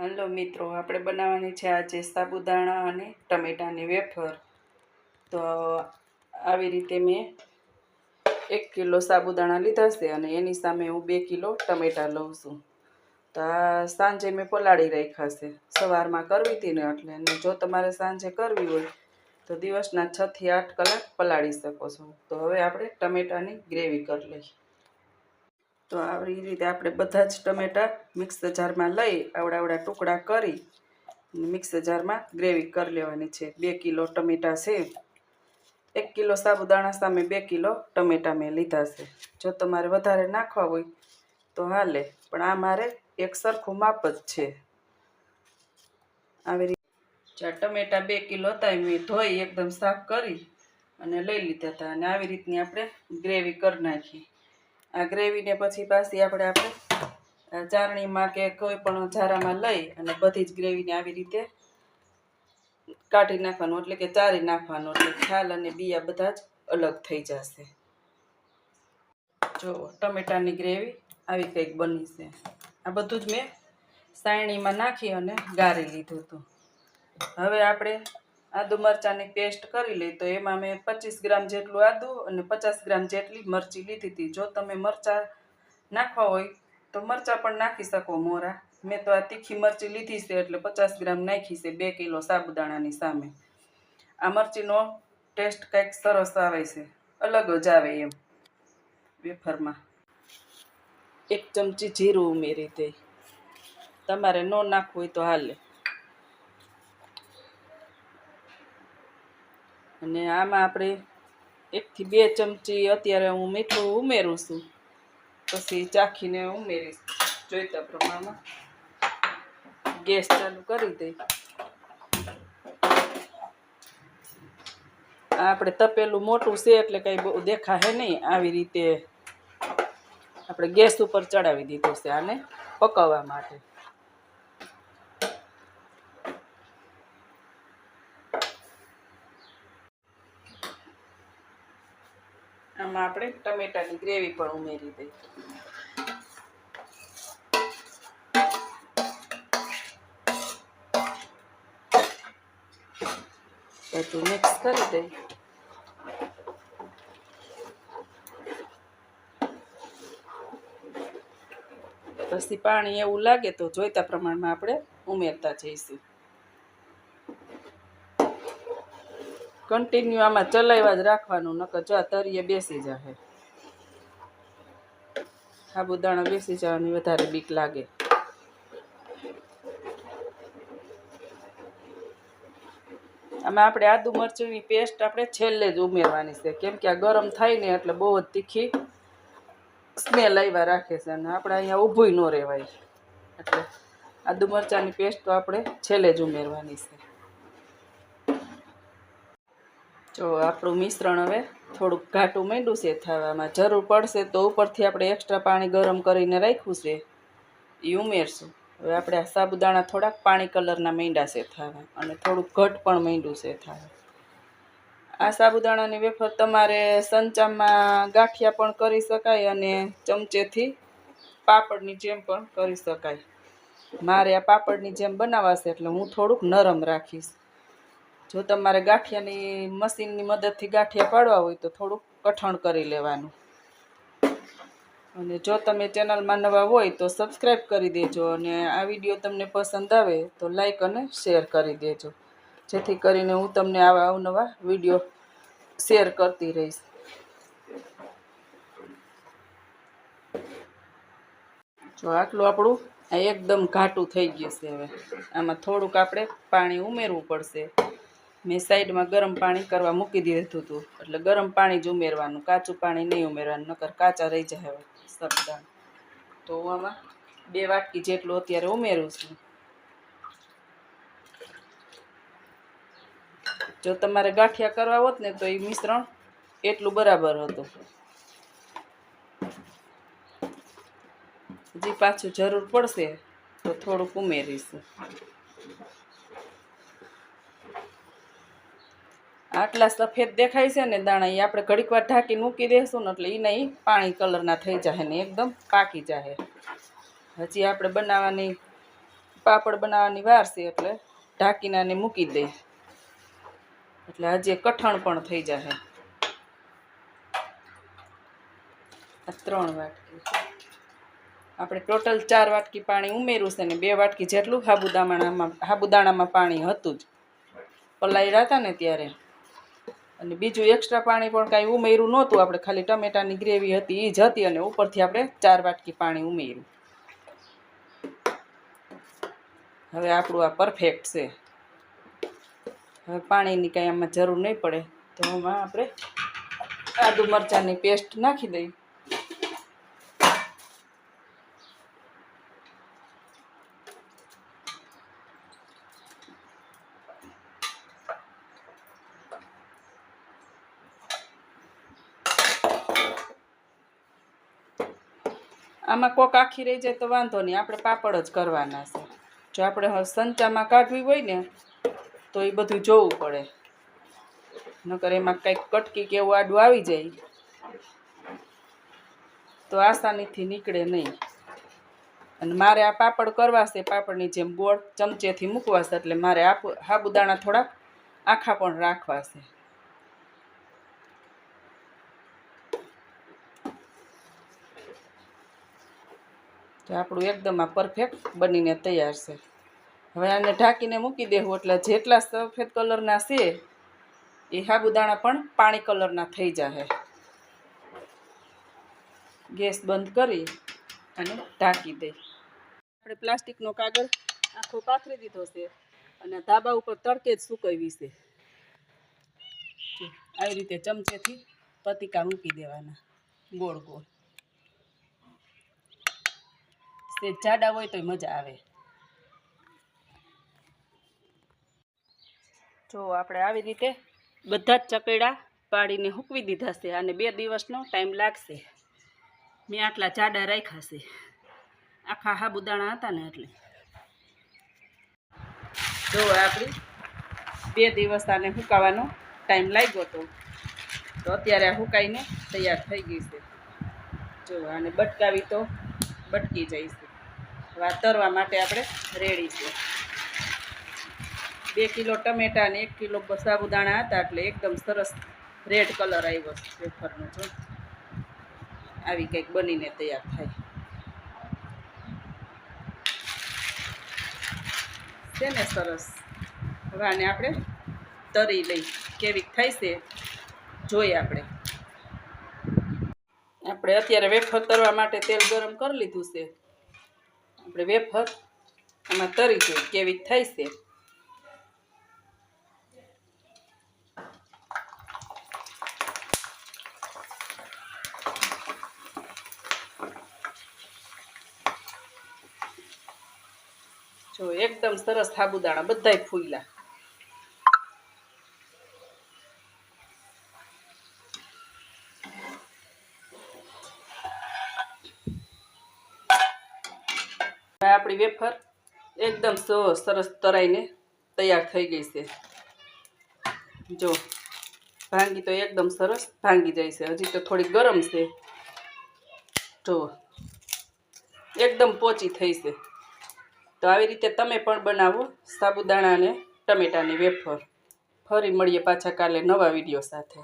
Hello મિત્રો, આપણે બનાવવાની છે આજે સાબુદાણા અને ટમેટાની વેફર. તો આવી રીતે મેં એક કિલો સાબુદાણા લીધા છે અને એની સામે હું બે કિલો ટમેટા લઉં છું. તો આ સાંજે મેં પલાળી રાખ્યા છે. સવારમાં કરવી હતી ને એટલે, અને જો તમારે સાંજે કરવી હોય, તો દિવસના છથી આઠ કલાક પલાળી શકો છો. તો હવે આપણે ટમેટાની ગ્રેવી કરી લઈએ. તો આવી રીતે આપણે બધા જ ટમેટા મિક્સર જારમાં લઈ આવડા આવડા ટુકડા કરી મિક્સર જારમાં ગ્રેવી કરી લેવાની છે. બે કિલો ટમેટા છે. એક કિલો સાબુદાણા સામે બે કિલો ટમેટા મેં લીધા છે. જો તમારે વધારે નાખવા હોય તો હાલે, પણ આ મારે એક સરખું માપ જ છે. આવી રીતે ટમેટા બે કિલો હતા મેં ધોઈ એકદમ સાફ કરી અને લઈ લીધા હતા અને આવી રીતની આપણે ગ્રેવી કરી નાખી. આ ગ્રેવીને પછી પાછી આપણે આપણે ચારણીમાં કે કોઈ પણ ઝારામાં લઈ અને બધી જ ગ્રેવીને આવી રીતે કાઢી નાખવાનું, એટલે કે ચારી નાખવાનું, એટલે છાલ અને બિયા બધા જ અલગ થઈ જશે. જો, ટમેટાની ગ્રેવી આવી કંઈક બની છે. આ બધું જ મેં સાયણીમાં નાખી અને ગાળી લીધું હતું. હવે આપણે આદુ મરચાંની પેસ્ટ કરી લઈ તો એમાં મેં પચીસ ગ્રામ જેટલું આદુ અને પચાસ ગ્રામ જેટલી મરચી લીધી હતી. જો તમે મરચાં નાખવા હોય તો મરચાં પણ નાખી શકો મોરા. મેં તો આ તીખી મરચી લીધી છે એટલે પચાસ ગ્રામ નાખી છે બે કિલો સાબુદાણાની સામે. આ મરચીનો ટેસ્ટ કંઈક સરસ આવે છે, અલગ જ આવે એમ. વેફરમાં એક ચમચી જીરું ઉમેરી દઈ તમારે ન નાખવું હોય તો હાલે. અને આમાં આપણે એકથી બે ચમચી અત્યારે હું મીઠું ઉમેરું છું. પછી ચાખીને ઉમેરીશ, જોઈતા પ્રમાણમાં. ગેસ ચાલુ કરી દઈ. આપણે તપેલું મોટું છે એટલે કંઈ બહુ દેખાશે નહીં. આવી રીતે આપણે ગેસ ઉપર ચડાવી દીધું છે આને પકવવા માટે. આમાં આપણે ટમેટાની ગ્રેવી પણ ઉમેરી દઈ બધું મિક્સ કરી દઈ. પછી પાણી એવું લાગે તો જોઈતા પ્રમાણમાં આપણે ઉમેરતા જઈશું. કન્ટિન્યુ આમાં ચલાવ્યા જ રાખવાનું, નકર જો આ તરીએ બેસી જશે સાબુદાણા બેસી જવાની વધારે બીક લાગે. આમાં આપણે આદુ મરચુંની પેસ્ટ આપણે છેલ્લે જ ઉમેરવાની છે. કેમ કે આ ગરમ થાય ને એટલે બહુ જ તીખી સ્મેલ આવ્યા રાખે છે અને આપણે અહીંયા ઊભું ન રહેવાય એટલે આદુ મરચાંની પેસ્ટ તો આપણે છેલ્લે જ ઉમેરવાની છે. જો આપણું મિશ્રણ હવે થોડુંક ઘાટું માંડ્યું છે, થવામાં જરૂર પડશે તો ઉપરથી આપણે એક્સ્ટ્રા પાણી ગરમ કરીને રાખ્યું છે. એ ઉમેરશું. હવે આપણે આ સાબુદાણા થોડાક પાણી કલરના માંડ્યા છે, થવા. અને થોડુંક ઘટ પણ માંડ્યું છે, થવા. આ સાબુદાણાની વેફર તમારે સંચામાં ગાંઠિયા પણ કરી શકાય અને ચમચેથી પાપડની જેમ પણ કરી શકાય. મારે આ પાપડની જેમ બનાવાશે એટલે હું થોડુંક નરમ રાખીશ. જો તમારે ગાંઠિયાની મશીનની મદદથી ગાંઠિયા પાડવા હોય તો થોડુંક કઠણ કરી લેવાનું. અને જો તમે ચેનલમાં નવા હોય તો સબસ્ક્રાઈબ કરી દેજો અને આ વીડિયો તમને પસંદ આવે તો લાઈક અને શેર કરી દેજો. જેથી કરીને હું તમને આવા અવનવા વીડિયો શેર કરતી રહીશ. જો આટલું આપણું આ એકદમ ઘાટું થઈ ગયું છે હવે. આમાં થોડુંક આપણે પાણી ઉમેરવું પડશે. મેં સાઈડમાં ગરમ પાણી કરવા મૂકી દીધું હતું. એટલે ગરમ પાણી જ ઉમેરવાનું, કાચું પાણી નહીં ઉમેરવાનું, નકર કાચા રહી જાય સબદાણ તો હું આમાં બે વાટકી જેટલું અત્યારે ઉમેરું છું. જો તમારે ગાંઠિયા કરવા હોત ને તો એ મિશ્રણ એટલું બરાબર હતું. હજી પાછું જરૂર પડશે તો થોડુંક ઉમેરીશું. આટલા સફેદ દેખાય છે ને દાણા એ આપણે ઘડીક વાર ઢાંકી મૂકી દઈશું ને એટલે એના નહીં પાણી કલરના થઈ જાય ને એકદમ પાકી જાય હજી આપણે બનાવવાની, પાપડ બનાવવાની વાર છે એટલે ઢાંકીને આને મૂકી દે. એટલે હજી કઠણ પણ થઈ જાય આ ત્રણ વાટકી. આપણે ટોટલ ચાર વાટકી પાણી ઉમેર્યું છે ને બે વાટકી જેટલું સાબુદાણામાં સાબુદાણામાં પાણી હતું જ. પલાળ્યા હતા ને ત્યારે. અને બીજું એક્સ્ટ્રા પાણી પણ કાંઈ ઉમેર્યું નહોતું. આપણે ખાલી ટમેટાની ગ્રેવી હતી એ જ હતી અને ઉપરથી આપણે ચાર વાટકી પાણી ઉમેર્યું. હવે આપણું આ પરફેક્ટ છે. હવે પાણીની કાંઈ આમાં જરૂર નહીં પડે. તો આમાં આપણે આદુ મરચાંની પેસ્ટ નાખી દઈએ. આમાં કોક આખી રહી જાય તો વાંધો નહીં, આપણે પાપડ જ કરવાના છે. જો આપણે સંચામાં કાઢવી હોય ને, તો એ બધું જોવું પડે. નકર એમાં કંઈક કટકી કે એવું આડું આવી જાય. તો આસાનીથી નીકળે નહીં. અને મારે આ પાપડ કરવા છે, પાપડની જેમ ગોળ ચમચેથી મૂકવા છે, એટલે મારે આપ સાબુદાણા થોડાક આખા પણ રાખવા છે. તો આપણું એકદમ આ પરફેક્ટ બનીને તૈયાર છે. હવે આને ઢાંકીને મૂકી દેવું એટલે જેટલા સફેદ કલરના છે, એ સાબુદાણા પણ પાણી કલરના થઈ જશે ગેસ બંધ કરી અને ઢાંકી દઈ આપણે પ્લાસ્ટિકનો કાગળ આખો પાથરી દીધો છે અને ધાબા ઉપર તડકે જ સુકવવી છે. આવી રીતે ચમચેથી પતિકા મૂકી દેવાના. ગોળ ગોળ. તે જાડા હોય તોય મજા આવે. જો આપણે આવી રીતે બધા જ ચકેડા પાડીને હૂકવી દીધા છે અને બે દિવસનો ટાઈમ લાગશે. મેં આટલા જાડા રાખ્યા છે. આખા સાબુદાણા હતા ને એટલે. જો આપણી બે દિવસ આને હુકાવાનો ટાઈમ લાગ્યો હતો તો અત્યારે આ હુકાઈને તૈયાર થઈ ગઈ છે. જો આને બટકાવી તો બટકી જાય છે. તરવા માટે આપણે રેડી છે. બે કિલો ટમેટા અને એક કિલો સાબુદાણા હતા એટલે એકદમ સરસ રેડ કલર આવ્યો છે વેફરનો જો આવી કંઈક બનીને તૈયાર થાય. છે ને સરસ. હવે આને આપણે તરી લઈ. કેવી થાય છે, જોઈએ આપણે. આપણે અત્યારે વેફર તરવા માટે તેલ ગરમ કરી લીધું છે. આપણે વેફર આમાં તરી જોઈએ કેવી થાય છે. જો એકદમ સરસ સાબુદાણા બધાય ફૂલ્યા. આપણી વેફર એકદમ સરસ તરાઈને તૈયાર થઈ ગઈ છે. જો, ભાંગી તો એકદમ સરસ ભાંગી જાય છે. હજી તો થોડી ગરમ છે. જો, એકદમ પોચી થઈ છે. તો આવી રીતે તમે પણ બનાવો સાબુદાણા અને ટમેટાની વેફર. ફરી મળીએ પાછા કાલે નવા વીડિયો સાથે.